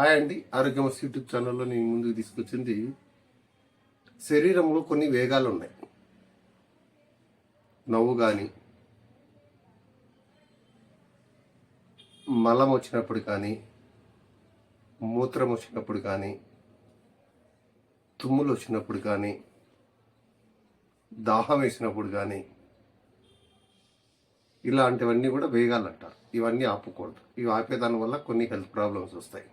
Hi అండి. ఆరోగ్యమస్ YouTube ఛానల్లో నేను ముందుకు తీసుకొచ్చింది శరీరంలో కొన్ని వేగాలు ఉన్నాయి. నవ్వు కానీ మలం వచ్చినప్పుడు కానీ మూత్రం వచ్చినప్పుడు కానీ తుమ్ములు వచ్చినప్పుడు కానీ దాహం వేసినప్పుడు కానీ ఇలాంటివన్నీ కూడా వేగాలు అంటారు ఇవన్నీ ఆపకూడదు. ఇవి ఆపేదాని వల్ల కొన్ని హెల్త్ ప్రాబ్లమ్స్ వస్తాయి.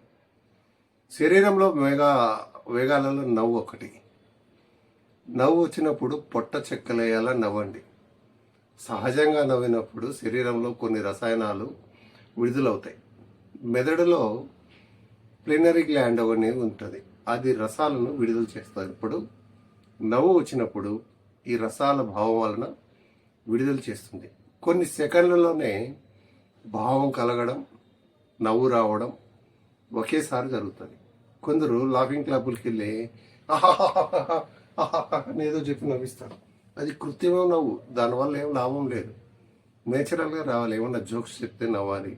శరీరంలో వేగా వేగాలలో నవ్వు ఒకటి. నవ్వు వచ్చినప్పుడు పొట్ట చెక్కలేయాల నవ్వండి. సహజంగా నవ్వినప్పుడు శరీరంలో కొన్ని రసాయనాలు విడుదలవుతాయి. మెదడులో ప్లినరీ గ్లాండ్ అనేది ఉంటుంది. అది రసాలను విడుదల చేస్తుంది. ఇప్పుడు నవ్వు వచ్చినప్పుడు ఈ రసాల భావం వలన విడుదల చేస్తుంది. కొన్ని సెకండ్లలోనే భావం కలగడం నవ్వు రావడం ఒకేసారి జరుగుతుంది. కొందరు లాఫింగ్ క్లబ్లకి వెళ్ళి "ఆహాహాహాహా, ఏదో చెప్పి నవ్విస్తారు. అది కృత్రిమం నవ్వు. దానివల్ల ఏం లాభం లేదు. నేచురల్గా రావాలి. ఏమన్నా జోక్స్ చెప్తే నవ్వాలి.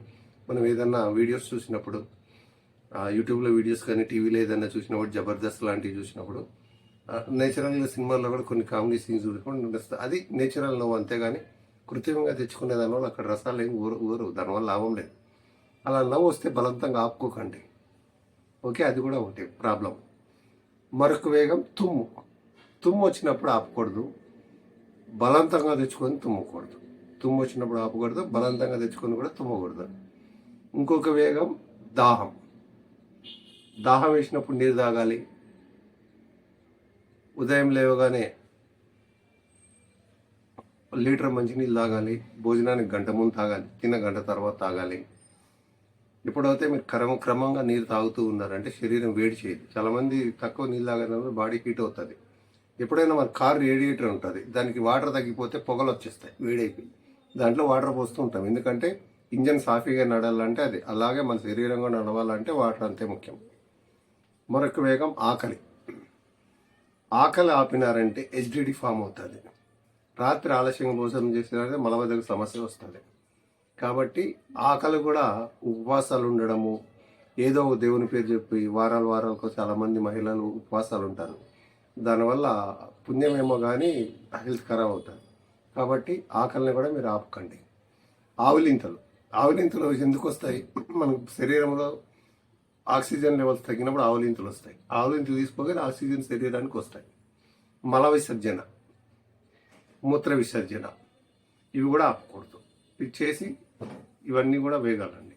మనం ఏదన్నా వీడియోస్ చూసినప్పుడు యూట్యూబ్లో వీడియోస్ కానీ టీవీలో ఏదైనా చూసినప్పుడు జబర్దస్త్ లాంటివి చూసినప్పుడు నేచురల్గా సినిమాల్లో కూడా కొన్ని కామెడీ సీన్స్ చూసినప్పుడు నడుస్తుంది అది నేచురల్ నవ్వు అంతేగాని కృత్రిమంగా తెచ్చుకునే దానివల్ల అక్కడ రసాలు ఏమి ఊరు ఊరు దానివల్ల లాభం లేదు. అలా నవ్వు వస్తే బలవంతంగా ఆపుకోకండి. ఓకే? అది కూడా ఒకటి ప్రాబ్లం. మరొక వేగం తుమ్ము. తుమ్ము వచ్చినప్పుడు ఆపకూడదు. బలవంతంగా తెచ్చుకొని తుమ్మకూడదు. తుమ్ము వచ్చినప్పుడు ఆపకూడదు. బలవంతంగా తెచ్చుకొని కూడా తుమ్మకూడదు. ఇంకొక వేగం దాహం. దాహం వేసినప్పుడు నీరు తాగాలి. ఉదయం లేవగానే లీటర్ మంచినీళ్ళు తాగాలి. భోజనానికి గంట ముందు తాగాలి. తిన్న గంట తర్వాత తాగాలి. ఇప్పుడైతే మీరు క్రమ క్రమంగా నీరు తాగుతూ ఉన్నారంటే శరీరం వేడి చేయదు. చాలామంది తక్కువ నీళ్ళు తాగినప్పుడు బాడీ హీట్ అవుతుంది. ఎప్పుడైనా మన కార్ రేడియేటర్ ఉంటుంది. దానికి వాటర్ తగ్గిపోతే పొగలు వచ్చేస్తాయి వేడైపోయి. దాంట్లో వాటర్ పోస్తూ ఉంటాం. ఎందుకంటే ఇంజన్ సాఫీగా నడాలంటే అది. అలాగే మన శరీరంగా నడవాలంటే వాటర్ అంతే ముఖ్యం. మరొక వేగం ఆకలి. ఆకలి ఆపినారంటే హెచ్డిడి ఫామ్ అవుతుంది. రాత్రి ఆలస్యంగా భోజనం చేసినారంటే మలబద్ధక సమస్య వస్తుంది. కాబట్టి ఆకలి కూడా ఉపవాసాలు ఉండడము. ఏదో ఒక దేవుని పేరు చెప్పి వారాల వారాలకు చాలామంది మహిళలు ఉపవాసాలు ఉంటారు. దానివల్ల పుణ్యమేమో కానీ హెల్త్ ఖరాబ్ అవుతుంది. కాబట్టి ఆకలిని కూడా మీరు ఆపకండి. ఆవులింతలు ఆవులింతలు ఎందుకు వస్తాయి? మన శరీరంలో ఆక్సిజన్ లెవెల్స్ తగ్గినప్పుడు ఆవులింతలు వస్తాయి. ఆవులింతలు తీసుకోగానే ఆక్సిజన్ శరీరానికి వస్తాయి. మల విసర్జన మూత్ర విసర్జన ఇవి కూడా ఆపకూడదు. ఇది చేసి ఇవన్నీ కూడా వేగాలండి